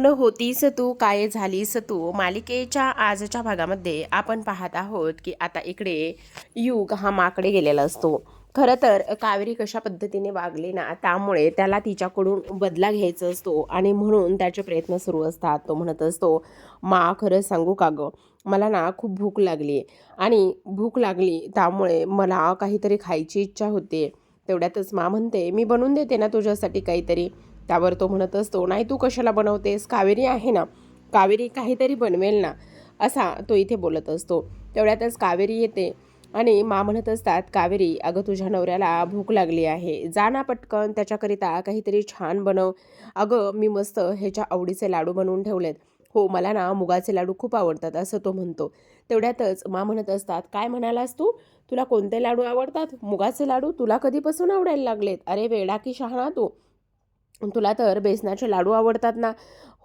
स्वप्न होतीस तू काय झालीस तू? मालिकेच्या आजच्या भागामध्ये आपण पाहत आहोत की आता इकडे युग हा माकडे गेलेला असतो. खरं तर कावेरी कशा पद्धतीने वागली ना त्यामुळे त्याला तिच्याकडून बदला घ्यायचा असतो आणि म्हणून त्याचे प्रयत्न सुरू असतात. तो म्हणत असतो मा खरं सांगू का गं? मला ना खूप भूक लागली आणि भूक लागली त्यामुळे मला काहीतरी खायची इच्छा होते. तेवढ्यातच मा म्हणते मी बनवून देते ना तुझ्यासाठी काहीतरी. त्यावर तो म्हणत असतो नाही तू कशाला बनवतेस? कावेरी आहे ना. कावेरी काहीतरी बनवेल ना. असा तो इथे बोलत असतो. तेवढ्यातच कावेरी येते आणि मा म्हणत असतात कावेरी अगं तुझ्या नवऱ्याला भूक लागली आहे. जा ना पटकन त्याच्याकरिता काहीतरी छान बनव. अगं मी मस्त ह्याच्या आवडीचे लाडू बनवून ठेवलेत. हो मला ना मुगाचे लाडू खूप आवडतात असं तो म्हणतो. तेवढ्यातच मा म्हणत असतात काय म्हणालास तू? तुला कोणते लाडू आवडतात? मुगाचे लाडू तुला कधीपासून आवडायला लागलेत? अरे वेडा की शहाणा तू. तुला तर बेसनाचे लाडू आवडतात ना?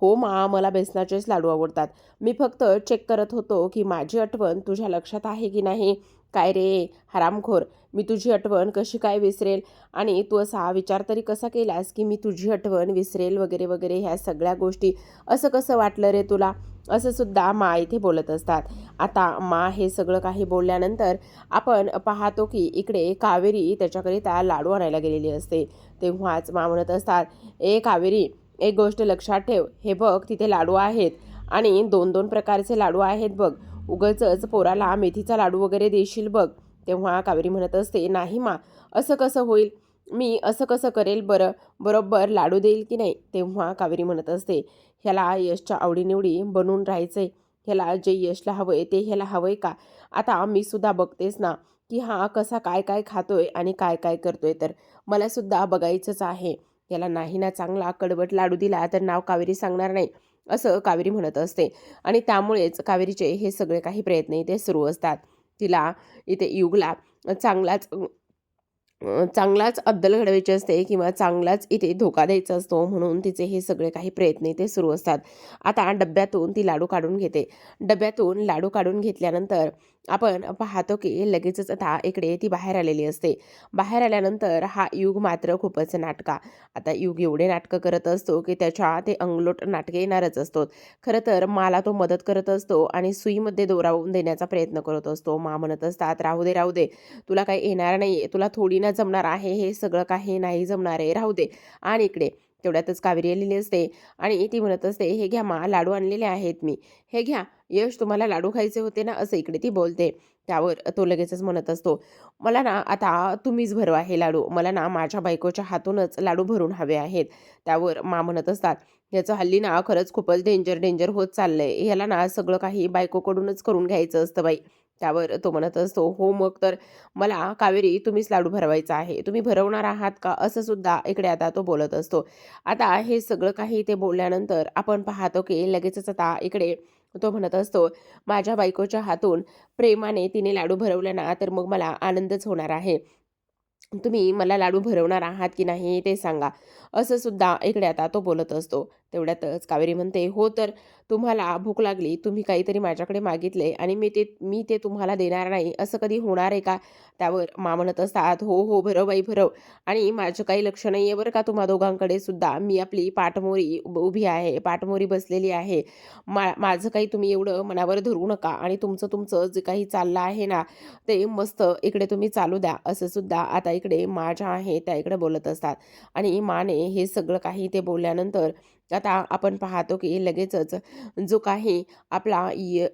हो मा मला बेसनाचेच लाडू आवडतात. मी फक्त चेक करत होतो की माझी आठवण तुझ्या लक्षात आहे की नाही? काय रे हरामखोर. मी तुझी आठवण कशी काय विसरेल? आणि तू असा विचार तरी कसा केलास की मी तुझी आठवण विसरेल वगैरे वगैरे ह्या सगळ्या गोष्टी? असं कसं वाटलं रे तुला? असं सुद्धा मा इथे बोलत असतात. आता मा हे सगळं काही बोलल्यानंतर आपण पाहतो की इकडे कावेरी त्याच्याकरिता लाडू आणायला गेलेली असते. तेव्हाच मा म्हणत असतात ए कावेरी एक गोष्ट लक्षात ठेव हे बघ तिथे लाडू आहेत आणि दोन दोन प्रकारचे लाडू आहेत बघ. उगचच पोराला मेथीचा लाडू वगैरे देशील बघ. तेव्हा कावेरी म्हणत असते नाही मा असं कसं होईल? मी असं कसं करेल बरं? बरोबर लाडू देईल की नाही? तेव्हा कावेरी म्हणत असते ह्याला यशच्या आवडीनिवडी बनवून राहायचंय. ह्याला जे यशला हवंय ते ह्याला हवंय का? आता मी सुद्धा बघतेच ना. की हा कसा काय काय खातोय आणि काय काय करतोय? तर मला सुद्धा बघायचंच आहे. याला नाही ना चांगला कडवट लाडू दिला तर नाव कावेरी सांगणार नाही असं कावेरी म्हणत असते. आणि त्यामुळेच कावेरीचे हे सगळे काही प्रयत्न इथे सुरू असतात. तिला इथे युगला चांगलाच चांगलाच अद्दल घडवायची असते किंवा चांगलाच इथे धोका द्यायचा असतो म्हणून तिचे हे सगळे काही प्रयत्न इथे सुरू असतात. आता डब्यातून ती लाडू काढून घेते. डब्यातून लाडू काढून घेतल्यानंतर आपण पाहतो की लगेचच आता इकडे ती बाहेर आलेली असते. बाहेर आल्यानंतर हा युग मात्र खूपच नाटका. आता युग एवढे नाटकं करत असतो की त्याच्या ते अंगलोट नाटके येणारच असतो खरं तर माला तो मदत करत असतो आणि सुईमध्ये दोरावून देण्याचा प्रयत्न करत असतो. मा म्हणत असतात राहू दे राहू दे. तुला काही येणार नाही तुला थोडी ना जमणार आहे. हे सगळं काही नाही जमणार आहे. राहू दे. आणि इकडे तेवढ्यातच कावेरी आलेली असते आणि ती म्हणत असते हे घ्या मा लाडू आणलेले आहेत मी. हे घ्या. यश तुम्हाला लाडू खायचे होते ना असं इकडे ती बोलते. त्यावर तो लगेचच म्हणत असतो मला ना आता तुम्हीच भरवा हे लाडू. मला ना माझ्या बायकोच्या हातूनच लाडू भरून हवे आहेत. त्यावर मा म्हणत असतात याचं हल्ली ना खरंच खूपच डेंजर डेंजर होत चाललंय. ह्याला ना सगळं काही बायकोकडूनच करून घ्यायचं असतं बाई. त्यावर तो म्हणत असतो हो मग तर मला कावेरी तुम्हीच लाडू भरवायचा आहे. तुम्ही भरवणार आहात का? असं सुद्धा इकडे आता तो बोलत असतो. आता हे सगळं काही ते बोलल्यानंतर आपण पाहतो की लगेचच आता इकडे तो म्हणत असतो माझ्या बायकोच्या हातून प्रेमाने तिने लाडू भरवले ना तर मग मला आनंदच होणार आहे. तुम्ही मला लाडू भरवणार आहात की नाही ते सांगा. असं सुद्धा इकडे आता तो बोलत असतो. तेवढ्यातच कावेरी म्हणते हो तर तुम्हाला भूक लागली तुम्ही काहीतरी माझ्याकडे मागितले आणि मी ते मी ते तुम्हाला देणार नाही असं कधी होणार आहे का? त्यावर मा म्हणत असतात हो हो भरव बाई भरव. आणि माझं काही लक्ष नाही आहे बरं का तुम्हा दोघांकडे सुद्धा. मी आपली पाठमोरी उभ- उभी आहे पाठमोरी बसलेली आहे. मा माझं काही तुम्ही एवढं मनावर धरू नका आणि तुमचं तुमचं जे काही चाललं आहे ना ते मस्त इकडे तुम्ही चालू द्या असं सुद्धा आता इकडे मा ज्या आहे त्या इकडे बोलत असतात. आणि माने हे सगळं काही ते बोलल्यानंतर आता आपण पाहतो की लगेचच जो काही आपला य-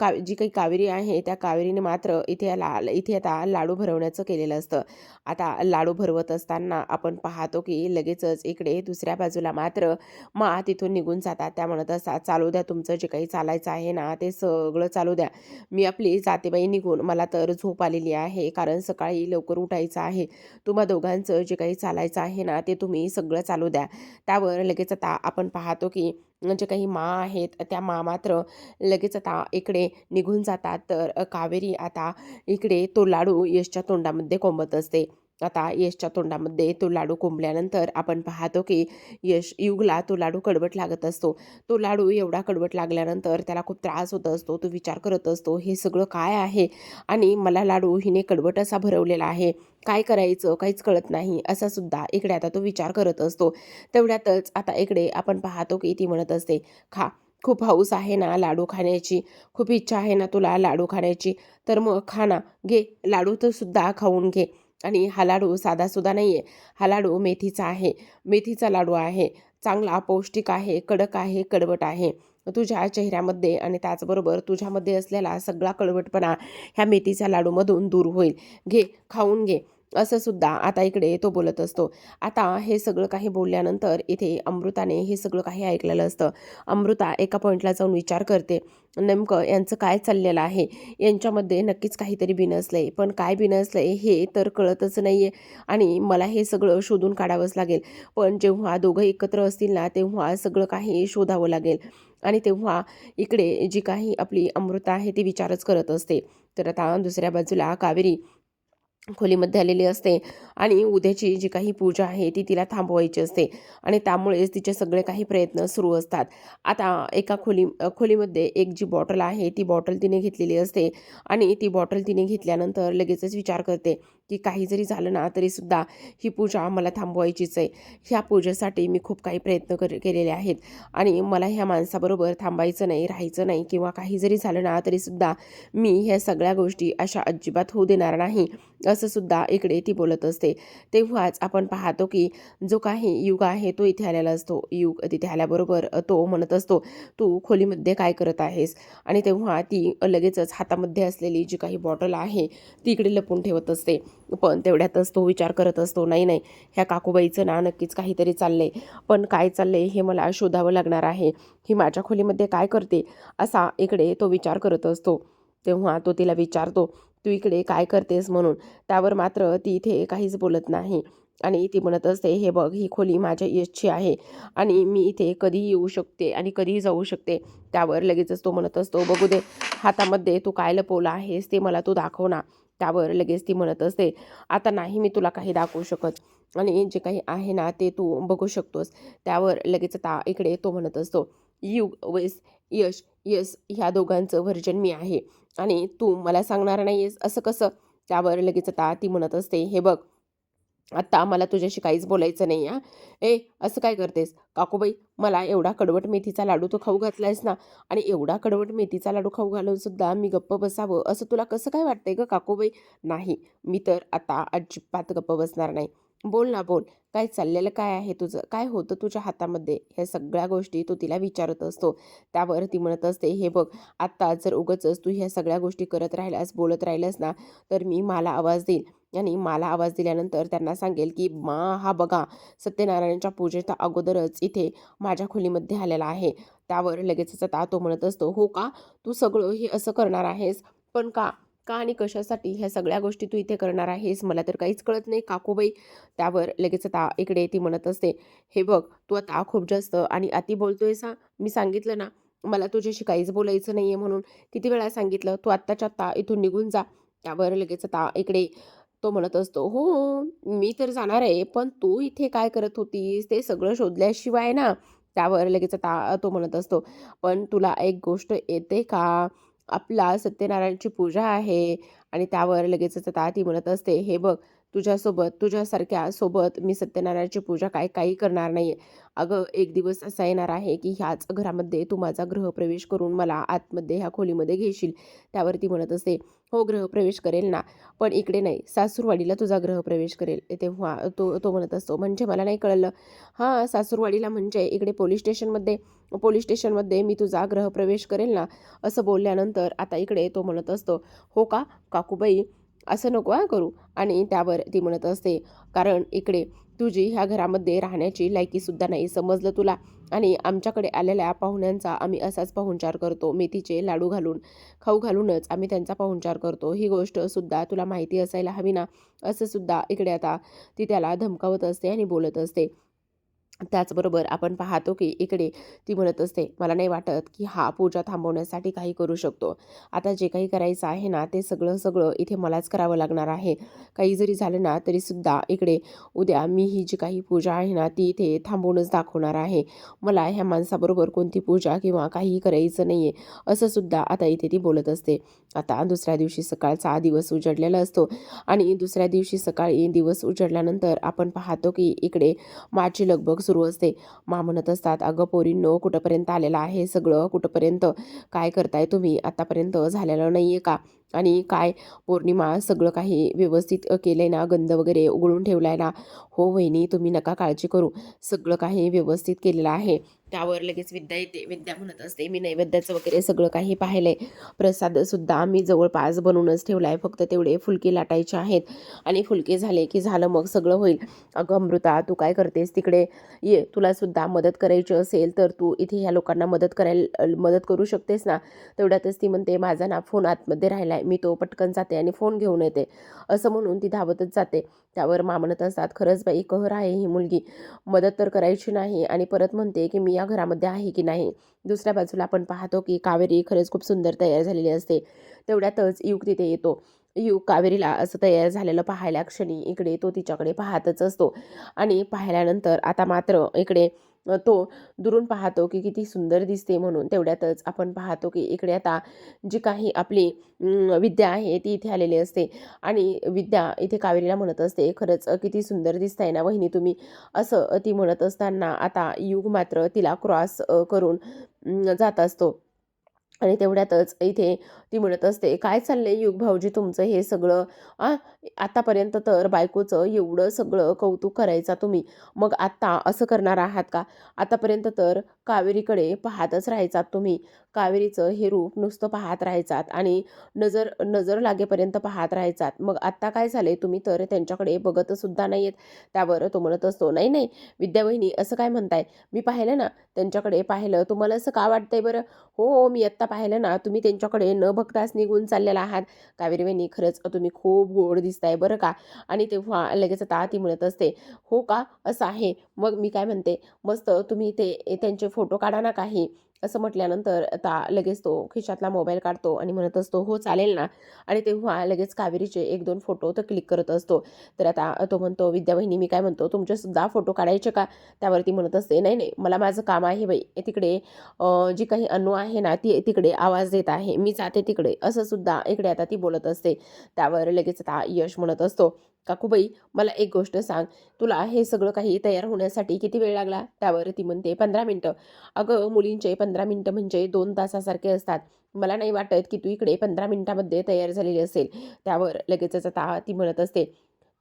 का जी काही कावेरी आहे त्या कावेरीने मात्र इथे ला इथे आता लाडू भरवण्याचं केलेलं असतं. आता लाडू भरवत असताना आपण पाहतो की लगेचच इकडे दुसऱ्या बाजूला मात्र मा तिथून निघून जातात. त्या म्हणत असतात चालू द्या तुमचं जे काही चालायचं आहे ना ते सगळं चालू द्या. मी आपली जातेबाई निघून मला तर झोप आलेली आहे कारण सकाळी लवकर उठायचं आहे. तुम्हा दोघांचं जे काही चालायचं आहे ना ते तुम्ही सगळं चालू द्या. त्यावर लगेच आता आपण पाहतो की जे काही मा आहेत त्या मा मात्र लगेच आता इकडे निघून जातात. तर कावेरी आता इकडे तो लाडू यशच्या तोंडामध्ये कोंबत असते. आता यशच्या तोंडामध्ये तो लाडू कोंबल्यानंतर आपण पाहतो की यश युगला तो लाडू कडवट लागत असतो. तो लाडू एवढा कडवट लागल्यानंतर त्याला खूप त्रास होत असतो तो विचार करत असतो हे सगळं काय आहे? आणि मला लाडू हिने कडवट असा भरवलेला आहे. काय करायचं? काहीच कळत नाही. असा सुद्धा इकडे आता तो विचार करत असतो. तेवढ्यातच आता इकडे आपण पाहतो की ती म्हणत असते खा खूप हौस आहे ना लाडू खाण्याची? खूप इच्छा आहे ना तुला लाडू खाण्याची? तर मग खा ना. घे लाडू तर सुद्धा खाऊन घे. आणि हा लाडू साधासुद्धा नाही आहे हा लाडू मेथीचा आहे. मेथीचा लाडू आहे. चांगला पौष्टिक आहे कडक आहे कडवट आहे. तुझ्या चेहऱ्यामध्ये आणि त्याचबरोबर तुझ्यामध्ये असलेला सगळा कडवटपणा ह्या मेथीच्या लाडूमधून दूर होईल. घे खाऊन घे. असं सुद्धा आता इकडे तो बोलत असतो. आता हे सगळं काही बोलल्यानंतर इथे अमृताने हे सगळं काही ऐकलेलं असतं. अमृता एका पॉईंटला जाऊन विचार करते. नेमकं यांचं काय चाललेलं आहे? यांच्यामध्ये नक्कीच काहीतरी बिनसलं आहे पण काय बिनसलं आहे हे तर कळतच नाही आहे आणि मला हे सगळं शोधून काढावंच लागेल. पण जेव्हा दोघं एकत्र असतील ना तेव्हा सगळं काही शोधावं लागेल. आणि तेव्हा इकडे जी काही आपली अमृता आहे ती विचारच करत असते. तर आता दुसऱ्या बाजूला कावेरी खोलीमध्ये आलेली असते आणि उद्याची जी काही पूजा आहे ती तिला थांबवायची असते आणि त्यामुळेच तिचे सगळे काही प्रयत्न सुरू असतात. आता एका खोली खोलीमध्ये एक जी बॉटल आहे ती बॉटल तिने घेतलेली असते आणि ती बॉटल तिने घेतल्यानंतर लगेचच विचार करते की काही जरी झालं ना तरीसुद्धा ही पूजा मला थांबवायचीच आहे. ह्या पूजेसाठी मी खूप काही प्रयत्न कर केलेले आहेत. आणि मला ह्या माणसाबरोबर थांबायचं नाही राहायचं नाही किंवा काही जरी झालं ना तरीसुद्धा मी ह्या सगळ्या गोष्टी अशा अजिबात होऊ देणार नाही असं सुद्धा इकडे ती बोलत असते. तेव्हाच आपण पाहतो की जो काही युग आहे तो इथे आलेला असतो. युग तिथे आल्याबरोबर तो म्हणत असतो तू खोलीमध्ये काय करत आहेस? आणि तेव्हा ती लगेचच हातामध्ये असलेली जी काही बॉटल आहे ती इकडे लपून ठेवत असते. पण तेवढ्यातच तो विचार करत असतो नाही नाही ह्या काकूबाईचं ना नक्कीच काहीतरी चाललंय. पण काय चाललंय हे मला शोधावं लागणार आहे. ही माझ्या खोलीमध्ये काय करते? असा इकडे तो विचार करत असतो. तेव्हा तो तिला विचारतो तू इकडे काय करतेस म्हणून? त्यावर मात्र ती इथे काहीच बोलत नाही. आणि ती म्हणत असते हे बघ ही खोली माझ्या यशची आहे आणि मी इथे कधीही येऊ शकते आणि कधीही जाऊ शकते? त्यावर लगेचच तो म्हणत असतो बघू दे हातामध्ये तू काय लपवलं आहेस ते मला तू दाखव ना. त्यावर लगेच ती म्हणत असते आता नाही मी तुला काही दाखवू शकत. आणि जे काही आहे ना ते तू बघू शकतोस. त्यावर लगेच आता इकडे तो म्हणत असतो युग वेस यश यस ह्या दोघांचं व्हर्जन मी आहे. आणि तू मला सांगणार नाही असं कसं? त्यावर लगेच आता ती म्हणत असते हे बघ आत्ता मला तुझ्याशी काहीच बोलायचं नाही हा. ए असं काय करतेस? काकूबाई मला एवढा कडवट मेथीचा लाडू तू खाऊ घातलायस ना आणि एवढा कडवट मेथीचा लाडू खाऊ घालून सुद्धा मी गप्प बसावं असं तुला कसं काय वाटतंय ग काकूबाई? नाही मी तर आता अजिबात गप्प बसणार नाही. बोल ना बोल. काय चाललेलं काय आहे तुझं? काय होतं तुझ्या हातामध्ये? ह्या सगळ्या गोष्टी तो तिला विचारत असतो. त्यावर ती म्हणत असते हे बघ आत्ता जर उगच तू ह्या सगळ्या गोष्टी करत राहिल्यास बोलत राहिल्यास ना तर मी मला आवाज देईल आणि मला आवाज दिल्यानंतर त्यांना सांगेल की मा हा बघा सत्यनारायणच्या पूजेच्या अगोदरच इथे माझ्या खोलीमध्ये आलेला आहे. त्यावर लगेचच आता तो म्हणत असतो हो का? तू सगळं हे असं करणार आहेस? पण का? का आणि कशासाठी ह्या सगळ्या गोष्टी तू इथे करणार आहेस? मला तर काहीच कळत नाही काकूबाई. त्यावर लगेच आता इकडे ती म्हणत असते हे बघ तू आता खूप जास्त आणि अति बोलतोय सा. मी सांगितलं ना मला तुझ्याशी काहीच बोलायचं नाही आहे म्हणून. किती वेळा सांगितलं तू आत्ताच्या आत्ता इथून निघून जा. त्यावर लगेच आता इकडे तो म्हणत असतो हो मी तर जाणार आहे पण तू इथे काय करत होतीस? ते सगळं शोधल्याशिवाय ना. त्यावर लगेच ता तो म्हणत असतो पण तुला एक गोष्ट येते का? आपला सत्यनारायणची पूजा आहे. आणि त्यावर लगेचच ता ती म्हणत असते हे बघ तुझ्यासोबत तुझ्यासारख्या सोबत मी सत्यनारायणची पूजा काय काही करणार नाही अगं एक दिवस असा येणार आहे की ह्याच घरामध्ये तू माझा गृहप्रवेश करून मला आतमध्ये ह्या खोलीमध्ये घेशील. त्यावर ती म्हणत असते हो ग्रहप्रवेश करेल ना. पण इकडे नाही. सासूरवाडीला तुझा ग्रहप्रवेश करेल. तेव्हा तो तो म्हणत असतो. म्हणजे मला नाही कळलं. हां सासूरवाडीला म्हणजे इकडे पोलीस स्टेशनमध्ये पोलीस स्टेशनमध्ये मी तुझा ग्रहप्रवेश करेल ना असं बोलल्यानंतर आता इकडे तो म्हणत असतो. हो का? काकूबाई असं नको हा करू. आणि त्यावर ती म्हणत असते. कारण इकडे तुझी ह्या घरामध्ये राहण्याची लायकीसुद्धा नाही. समजलं तुला? आणि आमच्याकडे आलेल्या पाहुण्यांचा आम्ही असाच पाहुणचार करतो. मेथीचे लाडू घालून खाऊ घालूनच आम्ही त्यांचा पाहुणचार करतो. ही गोष्टसुद्धा तुला माहिती असायला हवी ना? असं सुद्धा इकडे आता ती त्याला धमकावत असते आणि बोलत असते. त्याचबरोबर आपण पाहतो की इकडे ती म्हणत असते मला नाही वाटत की हा पूजा थांबवण्यासाठी काही करू शकतो. आता जे काही करायचं आहे ना ते सगळं सगळं इथे मलाच करावं लागणार आहे. काही जरी झालं ना तरीसुद्धा इकडे उद्या मी ही जी काही पूजा आहे ना ती इथे थांबवूनच दाखवणार आहे. मला ह्या माणसाबरोबर कोणती पूजा किंवा काहीही करायचं नाही आहे असंसुद्धा आता इथे ती बोलत असते. आता दुसऱ्या दिवशी सकाळचा दिवस उजडलेला असतो आणि दुसऱ्या दिवशी सकाळी दिवस उजडल्यानंतर आपण पाहतो की इकडे माझी लगभग सुरू असते. मा म्हणत असतात अगं पोरींनो कुठंपर्यंत आलेलं आहे सगळं? कुठंपर्यंत? काय करताय तुम्ही? आतापर्यंत झालेलं नाही आहे का? आणि काय पौर्णिमा सगळं काही व्यवस्थित केलं आहे ना गंध वगैरे उघडून ठेवला आहे ना हो वहिनी तुम्ही नका काळजी करू. सगळं काही व्यवस्थित केलेलं आहे. त्यावर लगेच विद्या येते. विद्या म्हणत असते मी नैवेद्याचं वगैरे सगळं काही पाहिलं आहे प्रसादसुद्धा आम्ही जवळपास बनवूनच ठेवला आहे फक्त तेवढे फुलके लाटायचे आहेत. आणि फुलके झाले की झालं मग सगळं होईल. अगं अमृता तू काय करतेस तिकडे? ये तुलासुद्धा मदत करायची असेल तर तू इथे ह्या लोकांना मदत करायला मदत करू शकतेस ना? तेवढ्यातच ती म्हणते माझा ना फोन आतमध्ये राहिला आहे मी तो पटकन जाते आणि फोन घेऊन येते. असं म्हणून ती धावतच जाते. त्यावर मा म्हणत असतात खरंच बाई कहर आहे ही मुलगी. मदत तर करायची नाही. आणि परत म्हणते की मी या घरामध्ये आहे की नाही? दुसऱ्या बाजूला आपण पाहतो की कावेरी खरंच खूप सुंदर तयार झालेली असते. तेवढ्यातच युग तिथे येतो. युग कावेरीला असं तयार झालेलं पाहायला क्षणी इकडे तो तिच्याकडे पाहतच असतो. आणि पाहिल्यानंतर आता मात्र इकडे तो दुरून पाहतो की किती सुंदर दिसते म्हणून तेवढ्यातच आपण पाहतो की इकडे आता जी काही आपली विद्या आहे ती इथे आलेली असते. आणि विद्या इथे कावेरीला म्हणत असते खरंच किती सुंदर दिसताय ना वहिनी तुम्ही. असं ती म्हणत असताना आता युग मात्र तिला क्रॉस करून जात असतो. आणि तेवढ्यातच इथे ती म्हणत असते काय चाललंय युग भाऊजी तुमचं हे सगळं? आ आतापर्यंत तर बायकोचं एवढं सगळं कौतुक करायचा तुम्ही. मग आत्ता असं करणार आहात का? आतापर्यंत तर कावेरीकडे पाहतच राहायचात तुम्ही. कावेरीचं हे रूप नुसतं पाहत राहायचात आणि नजर नजर लागेपर्यंत पाहत राहायचात. मग आत्ता काय झाले तुम्ही तर त्यांच्याकडे बघतसुद्धा नाही आहेत त्यावर तो म्हणत असतो नाही नाही विद्यावहिनी असं काय म्हणताय? मी पाहिलं ना त्यांच्याकडे पाहिलं. तुम्हाला असं का वाटतंय बरं? हो हो मी आत्ता पाहिलं ना. तुम्ही त्यांच्याकडे न बघताच निघून चाललेला आहात. कावेरी वहिनी खरंच तुम्ही खूप गोड दिसताय बरं का? आणि तेव्हा लगेच आता ती म्हणत असते हो का? असं आहे. मग मी काय म्हणते मस्त तुम्ही ते त्यांचे फोटो काढा ना काही. असं म्हटल्यानंतर आता लगेच तो खिशातला मोबाईल काढतो आणि म्हणत असतो हो चालेल ना. आणि तेव्हा लगेच कावेरीचे एक दोन फोटो तर क्लिक करत असतो. तर आता तो म्हणतो विद्यावहिनी मी काय म्हणतो तुमचेसुद्धा फोटो काढायचे का? त्यावरती म्हणत असते नाही नाही मला माझं काम आहे बाई. तिकडे जी काही अनु आहे ना ती तिकडे आवाज देत आहे. मी जाते तिकडे. असं सुद्धा इकडे आता ती बोलत असते. त्यावर लगेच आता यश म्हणत असतो. काकूबाई मला एक गोष्ट सांग. तुला हे सगळं काही तयार होण्यासाठी किती वेळ लागला? त्यावर ती म्हणते पंधरा मिनटं. अगं मुलींचे पंधरा मिनटं म्हणजे दोन तासासारखे असतात. मला नाही वाटत की तू इकडे पंधरा मिनटामध्ये तयार झालेली असेल. त्यावर लगेचच आता ती म्हणत असते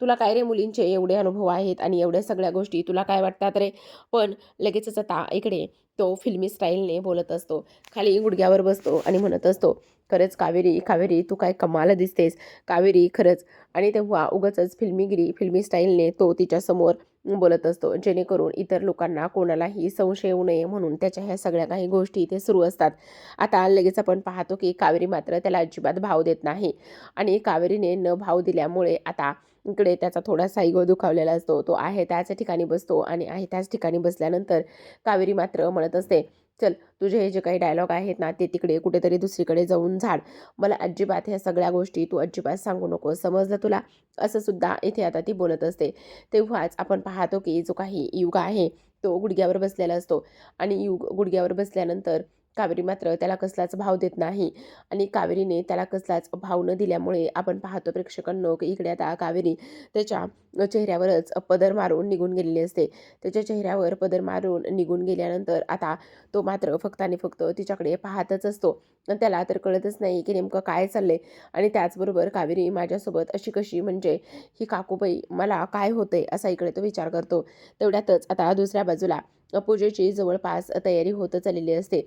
तुला काय रे मुलींचे एवढे अनुभव आहेत आणि एवढ्या सगळ्या गोष्टी तुला काय वाटतात रे? पण लगेचच आता इकडे तो फिल्मी स्टाईलने बोलत असतो. खाली गुडघ्यावर बसतो आणि म्हणत असतो खरंच कावेरी कावेरी तू काय कमाल दिसतेस. कावेरी खरंच. आणि तेव्हा उगाचच फिल्मीगिरी फिल्मी स्टाईलने तो तिच्यासमोर बोलत असतो जेणेकरून इतर लोकांना कोणालाही संशय येऊ नये म्हणून त्याच्या ह्या सगळ्या काही गोष्टी इथे सुरू असतात. आता लगेच आपण पाहतो की कावेरी मात्र त्याला अजिबात भाव देत नाही. आणि कावेरीने न भाव दिल्यामुळे आता इकडे त्याचा थोडासा साईगो दुखावलेला असतो तो आहे त्याच ठिकाणी बसतो आणि आहे त्याच ठिकाणी बसल्यानंतर कावेरी मात्र म्हणत असते चल तुझे हे जे काही डायलॉग आहेत ना ते तिकडे कुठेतरी दुसरीकडे जाऊन झाड. मला अजिबात ह्या सगळ्या गोष्टी तू अजिबात सांगू नको समजलं तुला? असं सुद्धा इथे आता ती बोलत असते. तेव्हाच आपण पाहतो की जो काही युग आहे तो गुडघ्यावर बसलेला असतो आणि युग गुडघ्यावर बसल्यानंतर कावेरी मात्र त्याला कसलाच भाव देत नाही. आणि कावेरीने त्याला कसलाच भाव न दिल्यामुळे आपण पाहतो प्रेक्षकांनो की इकडे आता कावेरी त्याच्या चेहऱ्यावरच पदर मारून निघून गेलेली असते. त्याच्या चेहऱ्यावर पदर मारून निघून गेल्यानंतर आता तो मात्र फक्त आणि फक्त तिच्याकडे पाहतच असतो. त्याला तर कळतच नाही की नेमकं काय चाललंय. आणि त्याचबरोबर कावेरी माझ्यासोबत अशी कशी म्हणजे ही काकूबाई मला काय होतंय? असा इकडे तो विचार करतो. तेवढ्यातच आता दुसऱ्या बाजूला पूजेची जवळपास तयारी होत चाललेली असते.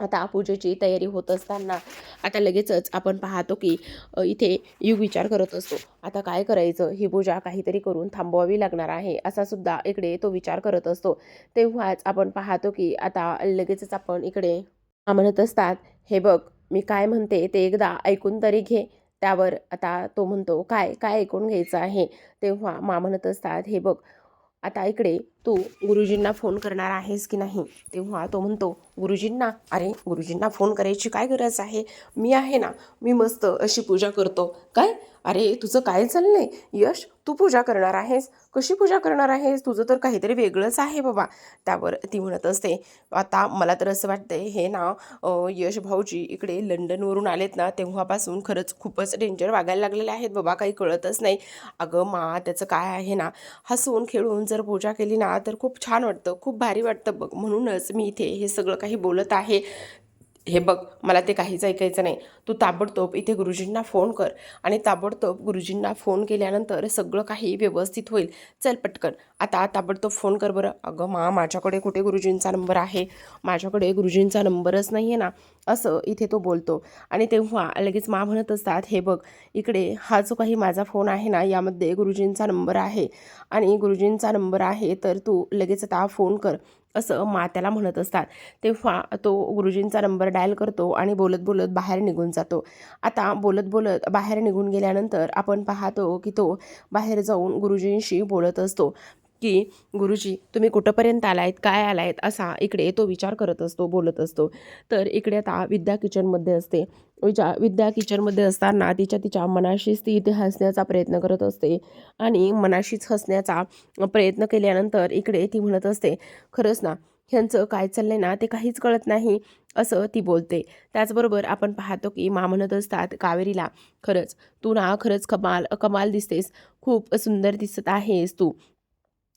आता पूजेची तयारी होत असताना आता लगेचच आपण पाहतो की इथे युग विचार करत असतो. आता काय करायचं? ही पूजा काहीतरी करून थांबवावी लागणार आहे असा सुद्धा इकडे तो विचार करत असतो. तेव्हाच आपण पाहतो की आता लगेचच आपण इकडे म्हणत असतात हे बघ मी काय म्हणते ते एकदा ऐकून तरी घे. त्यावर आता तो म्हणतो काय काय ऐकून घ्यायचं आहे? तेव्हा मा म्हणत असतात हे बघ आता इकडे तू गुरुजींना फोन करणार आहेस की नाही? तेव्हा तो म्हणतो गुरुजींना अरे गुरुजींना फोन करायची काय गरज आहे? मी आहे ना मी मस्त अशी पूजा करतो. काय? अरे तुझं काय चाललंय? यश तू पूजा करणार आहेस? कशी पूजा करणार आहेस? तुझं तर काहीतरी वेगळंच आहे बाबा. त्यावर ती म्हणत असते. आता मला तर असं वाटतंय हे ना यश भाऊजी इकडे लंडनवरून आलेत ना तेव्हापासून खरंच खूपच डेंजर वागायला लागलेले आहेत बाबा काही कळतच नाही. अगं मा त्याचं काय आहे ना? हसून खेळून जर पूजा केली ना तर खूप छान वाटतं खूप भारी वाटतं बघ. म्हणूनच मी इथे हे सगळं काही बोलत आहे. हे बघ मला ते काहीच ऐकायचं नाही. तू ताबडतोब इथे गुरुजींना फोन कर. आणि ताबडतोब गुरुजींना फोन केल्यानंतर सगळं काही व्यवस्थित होईल. चल पटकन. आता ताबडतोब फोन कर बरं. अगं मा माझ्याकडे कुठे गुरुजींचा नंबर आहे? माझ्याकडे गुरुजींचा नंबरच नाही आहे ना. असं इथे तो बोलतो. आणि तेव्हा लगेच मा म्हणत असतात हे बघ इकडे हा जो काही माझा फोन आहे ना यामध्ये गुरुजींचा नंबर आहे. आणि गुरुजींचा नंबर आहे तर तू लगेच आता फोन कर. असं मा त्याला म्हणत असतात. तेव्हा तो गुरुजींचा नंबर डायल करतो आणि बोलत बोलत बाहेर निघून जातो. आता बोलत बोलत बाहेर निघून गेल्यानंतर आपण पाहतो की तो बाहेर जाऊन गुरुजींशी बोलत असतो. की गुरुजी तुम्ही कुठंपर्यंत आलायत काय आलायत असा इकडे तो विचार करत असतो बोलत असतो. तर इकडे आता विद्या किचनमध्ये असते. विचार विद्या किचनमध्ये असताना तिच्या तिच्या मनाशीच ती इथे हसण्याचा प्रयत्न करत असते आणि मनाशीच हसण्याचा प्रयत्न केल्यानंतर इकडे ती म्हणत असते खरंच ना ह्यांचं काय चाललंय ना ते काहीच कळत नाही असं ती बोलते. त्याचबरोबर आपण पाहतो की मा म्हणत असतात कावेरीला खरंच तू ना खरंच कमाल कमाल दिसतेस खूप सुंदर दिसत आहेस तू.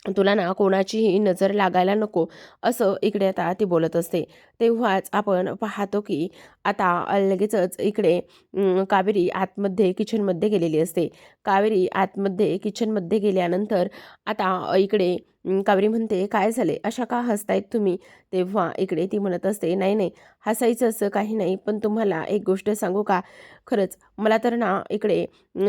तुला ना कोणाचीही नजर लागायला नको असं इकडे आता ती बोलत असते. तेव्हाच आपण पाहतो की आता लगेचच इकडे कावेरी आतमध्ये किचनमध्ये गेलेली असते. कावेरी आतमध्ये किचनमध्ये गेल्यानंतर आता इकडे कावेरी म्हणते काय झाले? अशा का हसतायत तुम्ही? तेव्हा इकडे ती म्हणत असते नाही नाही हसायचं असं काही नाही पण तुम्हाला एक गोष्ट सांगू का? खरंच मला तर ना इकडे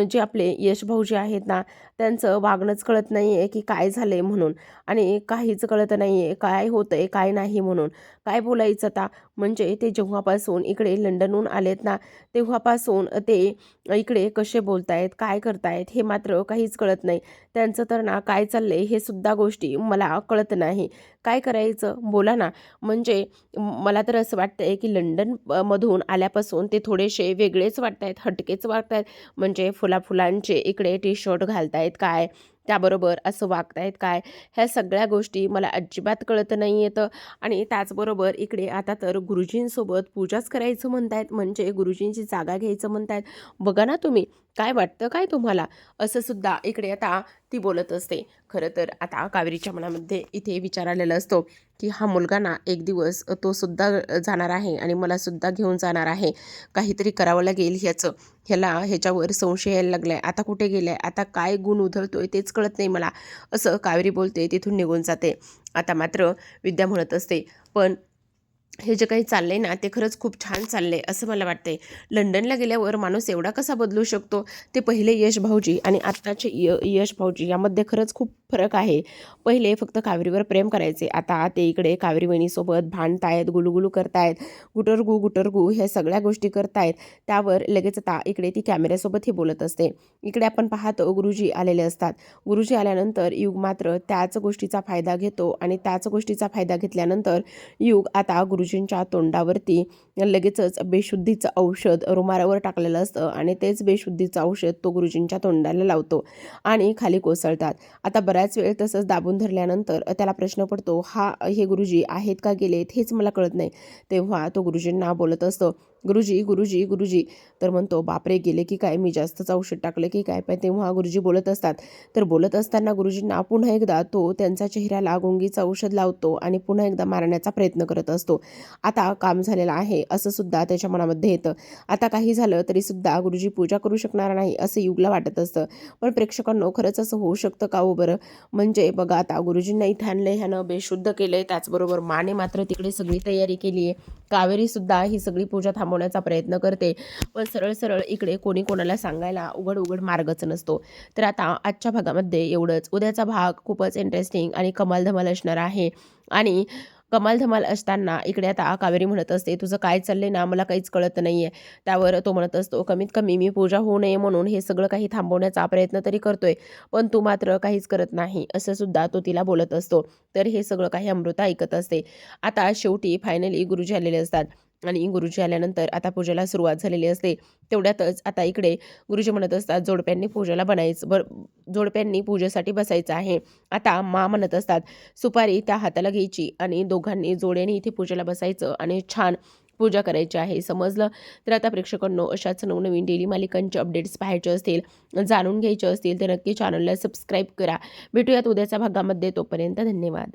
जे आपले यश भाऊ जे आहेत ना त्यांचं वागणंच कळत नाही आहे की काय झालं आहे म्हणून आणि काहीच कळत नाही आहे काय होतं आहे काय नाही म्हणून. काय बोलायचं आता? म्हणजे ते जेव्हापासून इकडे लंडनहून आलेत ना तेव्हापासून ते इकडे कसे बोलतायत काय करतायत हे मात्र काहीच कळत नाही. त्यांचं तर ना काय चाललंय हे सुद्धा गोष्टी मला कळत नाही. काय करायचं? बोला ना. म्हणजे मला तर असं वाटतं आहे की लंडन मधून आल्यापासून ते थोडेसे वेगळेच वाटत आहेत हटकेच वाटतायत म्हणजे फुला फुलांचे इकडे टी शर्ट घालतायत काय? त्याबरोबर असं वागतायत काय? ह्या सगळ्या गोष्टी मला अजिबात कळत नाही येतं आणि त्याचबरोबर इकडे आता तर गुरुजींसोबत पूजाच करायचं म्हणतायत. म्हणजे गुरुजींची जागा घ्यायचं म्हणतायत. बघा ना तुम्ही काय वाटतं? काय तुम्हाला? असं सुद्धा इकडे आता ती बोलत असते. खरं तर आता कावेरीच्या मनामध्ये इथे विचार आलेला असतो की हा मुलगा ना एक दिवस तो सुद्धा जाणार आहे आणि मला सुद्धा घेऊन जाणार आहे. काहीतरी करावं लागेल ह्याचं. ह्याला ह्याच्यावर संशय यायला लागलाय. आता कुठे गेलाय? आता काय गुण उधळतो आहे तेच कळत नाही मला. असं कावेरी बोलते तिथून निघून जाते. आता मात्र विद्या म्हणत असते पण हे जे काही चाललंय ना ते खरंच खूप छान चाललंय असं मला वाटतंय. लंडनला गेल्यावर माणूस एवढा कसा बदलू शकतो? ते पहिले यश भाऊजी आणि आत्ताचे य यश भाऊजी यामध्ये खरंच खूप फरक आहे. पहिले फक्त कावेरीवर प्रेम करायचे. आता ते इकडे कावेरी वहिनीसोबत भांडतायत गुलुगुलू करतायत गुटरगू गुटरगू ह्या सगळ्या गोष्टी करतायत. त्यावर लगेच आता इकडे ती कॅमेऱ्यासोबत हे बोलत असते. इकडे आपण पाहतो गुरुजी आलेले असतात. गुरुजी आल्यानंतर युग मात्र त्याच गोष्टीचा फायदा घेतो आणि त्याच गोष्टीचा फायदा घेतल्यानंतर युग आता गुरुजींच्या तोंडावरती लगेचच बेशुद्धीचं औषध रुमारावर टाकलेलं असतं आणि तेच बेशुद्धीचं औषध तो गुरुजींच्या तोंडाला लावतो आणि खाली कोसळतात. आता बऱ्याच वेळ तसंच दाबून धरल्यानंतर त्याला प्रश्न पडतो हा हे गुरुजी आहेत का गेलेत? हेच मला कळत नाही. तेव्हा तो गुरुजींना बोलत असतो गुरुजी गुरुजी गुरुजी. तर म्हणतो बापरे गेले की काय? मी जास्तच औषध टाकलं की काय? पाय तेव्हा गुरुजी बोलत असतात. तर बोलत असताना गुरुजींना पुन्हा एकदा तो त्यांच्या चेहऱ्याला गुंगीचं औषध लावतो आणि पुन्हा एकदा मारण्याचा प्रयत्न करत असतो. आता काम झालेलं आहे असं सुद्धा त्याच्या मनामध्ये येतं. आता काही झालं तरी सुद्धा गुरुजी पूजा करू शकणार नाही असं युगला वाटत असतं. पण प्रेक्षकांनो खरंच असं होऊ शकतं का हो बरं? म्हणजे बघा आता गुरुजींना इथं ह्यानं बेशुद्ध केलंय त्याचबरोबर माने मात्र तिकडे सगळी तयारी केली आहे कावेरी सुद्धा ही सगळी पूजा थांबव थांबवण्याचा प्रयत्न करते. पण सरळ सरळ इकडे कोणी कोणाला सांगायला उघड उघड मार्गच नसतो. तर आता आजच्या भागामध्ये एवढंच. उद्याचा भाग खूपच इंटरेस्टिंग आणि कमाल धमाल असणार आहे. आणि कमाल धमाल असताना इकडे आता कावेरी म्हणत असते तुझं काय चाललंय ना? मला काहीच कळत नाही आहे त्यावर तो म्हणत असतो कमीत कमी मी पूजा होऊ नये म्हणून हे सगळं काही थांबवण्याचा प्रयत्न तरी करतोय पण तू मात्र काहीच करत नाही. असं सुद्धा तो तिला बोलत असतो. तर हे सगळं काही अमृता ऐकत असते. आता शेवटी फायनली गुरुजी आलेले असतात. आणि गुरुजी आल्यानंतर आता पूजेला सुरुवात झालेली असते. तेवढ्यातच आता इकडे गुरुजी म्हणत असतात जोडप्यांनी पूजेला बनायचं बर जोडप्यांनी पूजेसाठी बसायचं आहे. आता मा म्हणत असतात सुपारी त्या हाताला घ्यायची आणि दोघांनी जोड्याने इथे पूजेला बसायचं आणि छान पूजा करायची आहे. समजलं? तर आता प्रेक्षकांनो अशाच नवनवीन डेली मालिकांचे अपडेट्स पाहायचे असतील जाणून घ्यायचे असतील तर नक्की चॅनलला सबस्क्राईब करा. भेटूयात उद्याच्या भागामध्ये तोपर्यंत धन्यवाद.